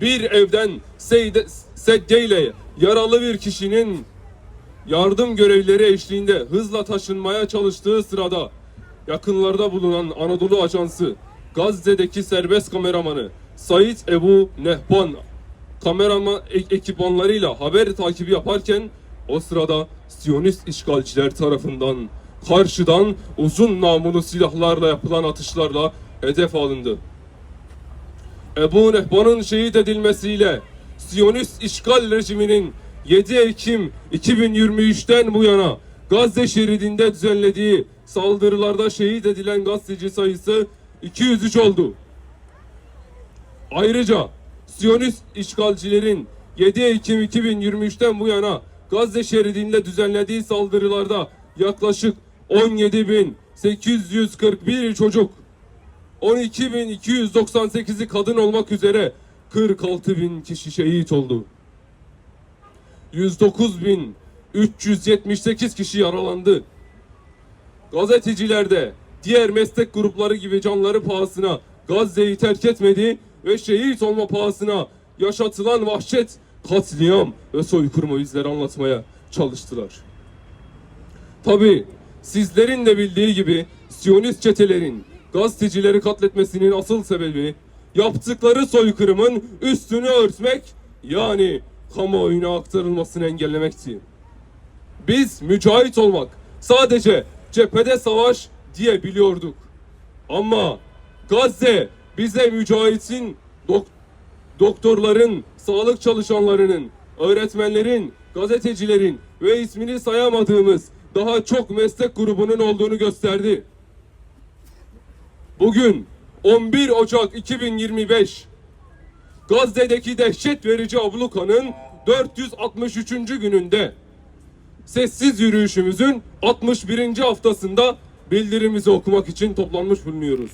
Bir evden seyde, sedyeyle yaralı bir kişinin yardım görevlileri eşliğinde hızla taşınmaya çalıştığı sırada yakınlarda bulunan Anadolu Ajansı Gazze'deki serbest kameramanı Said Ebu Nehban kamerama e- ekipmanlarıyla haber takibi yaparken o sırada Siyonist işgalciler tarafından karşıdan uzun namlulu silahlarla yapılan atışlarla hedef alındı. Ebu Nehban'ın şehit edilmesiyle Siyonist işgal rejiminin 7 Ekim 2023'ten bu yana Gazze şeridinde düzenlediği saldırılarda şehit edilen gazeteci sayısı 203 oldu. Ayrıca Siyonist işgalcilerin 7 Ekim 2023'ten bu yana Gazze şeridinde düzenlediği saldırılarda yaklaşık 17.841 çocuk 12.298'i kadın olmak üzere 46.000 kişi şehit oldu. 109.378 kişi yaralandı. Gazeteciler de diğer meslek grupları gibi canları pahasına Gazze'yi terk etmedi ve şehit olma pahasına yaşatılan vahşet, katliam ve soykırımı bizlere anlatmaya çalıştılar. Tabi sizlerin de bildiği gibi Siyonist çetelerin gazetecileri katletmesinin asıl sebebi yaptıkları soykırımın üstünü örtmek yani kamuoyuna aktarılmasını engellemekti. Biz mücahit olmak sadece cephede savaş diye biliyorduk. Ama Gazze bize mücahitin, dok- doktorların, sağlık çalışanlarının, öğretmenlerin, gazetecilerin ve ismini sayamadığımız daha çok meslek grubunun olduğunu gösterdi. Bugün 11 Ocak 2025 Gazze'deki dehşet verici ablukanın 463. gününde sessiz yürüyüşümüzün 61. haftasında bildirimizi okumak için toplanmış bulunuyoruz.